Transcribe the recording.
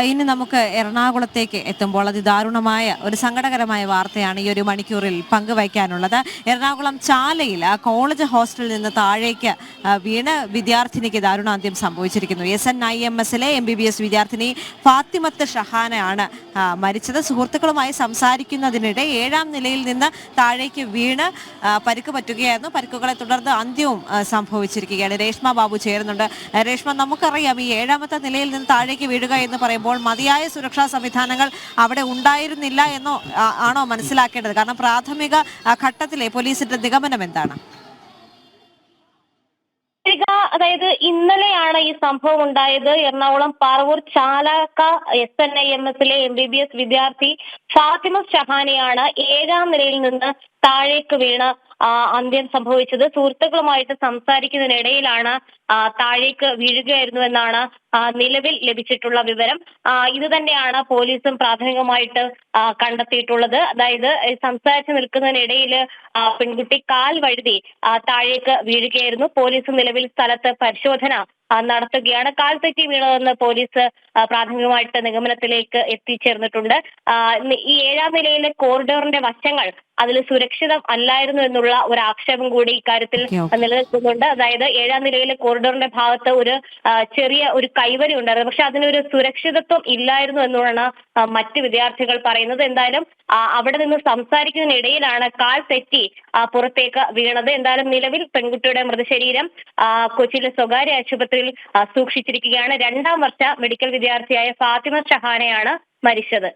ഇനി നമുക്ക് എറണാകുളത്തേക്ക് എത്തുമ്പോൾ അതിദാരുണമായ ഒരു സങ്കടകരമായ വാർത്തയാണ് ഈ ഒരു മണിക്കൂറിൽ പങ്കുവയ്ക്കാനുള്ളത്. എറണാകുളം ചാലയിൽ കോളേജ് ഹോസ്റ്റലിൽ നിന്ന് താഴേക്ക് വീണ വിദ്യാർത്ഥിനിക്ക് ദാരുണാന്ത്യം സംഭവിച്ചിരിക്കുന്നു. എസ് എൻ ഐ എം എസിലെ എം ബി ബി എസ് വിദ്യാർത്ഥിനി ഫാത്തിമത്ത് ഷഹാനയാണ് മരിച്ചത്. സുഹൃത്തുക്കളുമായി സംസാരിക്കുന്നതിനിടെ ഏഴാം നിലയിൽ നിന്ന് താഴേക്ക് വീണ് പരിക്ക് പറ്റുകയായിരുന്നു. പരിക്കുകളെ തുടർന്ന് അന്ത്യവും സംഭവിച്ചിരിക്കുകയാണ്. രേഷ്മ ബാബു ചേരുന്നുണ്ട്. രേഷ്മ നമുക്കറിയാം ഈ ഏഴാമത്തെ നിലയിൽ നിന്ന് താഴേക്ക് വീഴുക എന്ന് പറയുമ്പോൾ മതിയായ സുരക്ഷാ സംവിധാനങ്ങൾ അവിടെ ഉണ്ടായിരുന്നില്ല എന്നോ ആണോ മനസ്സിലാക്കേണ്ടത്? കാരണം പ്രാഥമിക ഘട്ടത്തിലെ പോലീസിന്റെ നിഗമനം എന്താണ്? അതായത് ഇന്നലെയാണ് ഈ സംഭവം ഉണ്ടായത്. Ernakulam Paravur Chalakka S N I M എസിലെ എം ബി ബി എസ് വിദ്യാർത്ഥി ഫാത്തിമ ഷഹാനിയാണ് ഏഴാം നിലയിൽ നിന്ന് താഴേക്ക് വീണ് അന്ത്യം സംഭവിച്ചത്. സുഹൃത്തുക്കളുമായിട്ട് സംസാരിക്കുന്നതിനിടയിലാണ് താഴേക്ക് വീഴുകയായിരുന്നു എന്നാണ് നിലവിൽ ലഭിച്ചിട്ടുള്ള വിവരം. ഇത് തന്നെയാണ് പോലീസും പ്രാഥമികമായിട്ട് കണ്ടെത്തിയിട്ടുള്ളത്. അതായത് സംസാരിച്ച് നിൽക്കുന്നതിനിടയിൽ പെൺകുട്ടി കാൽ വഴുതി താഴേക്ക് വീഴുകയായിരുന്നു. പോലീസ് നിലവിൽ സ്ഥലത്ത് പരിശോധന നടത്തുകയാണ്. കാൽ തെറ്റി വീണതെന്ന് പോലീസ് പ്രാഥമികമായിട്ട് നിഗമനത്തിലേക്ക് എത്തിച്ചേർന്നിട്ടുണ്ട്. ഈ ഏഴാം നിലയിലെ കോറിഡോറിന്റെ വശങ്ങൾ അതിൽ സുരക്ഷിതം അല്ലായിരുന്നു എന്നുള്ള ഒരു ആക്ഷേപം കൂടി ഇക്കാര്യത്തിൽ. നിലനിൽക്കുന്നുണ്ട്. അതായത് ഏഴാം നിലയിലെ കോറിഡോറിന്റെ ഭാഗത്ത് ഒരു ചെറിയ ഒരു കൈവരി ഉണ്ടായിരുന്നു. പക്ഷെ അതിനൊരു സുരക്ഷിതത്വം ഇല്ലായിരുന്നു എന്നുള്ളതാണ് മറ്റ് വിദ്യാർത്ഥികൾ പറയുന്നത്. എന്തായാലും അവിടെ നിന്ന് സംസാരിക്കുന്നതിനിടയിലാണ് കാൽ തെറ്റി പുറത്തേക്ക് വീണത്. എന്തായാലും നിലവിൽ പെൺകുട്ടിയുടെ മൃതശരീരം കൊച്ചിയിലെ സ്വകാര്യ ആശുപത്രിയിൽ സൂക്ഷിച്ചിരിക്കുകയാണ്. രണ്ടാം വർഷ മെഡിക്കൽ വിദ്യാർത്ഥിയായ ഫാത്തിമ ഷഹാനയാണ് മരിച്ചത്.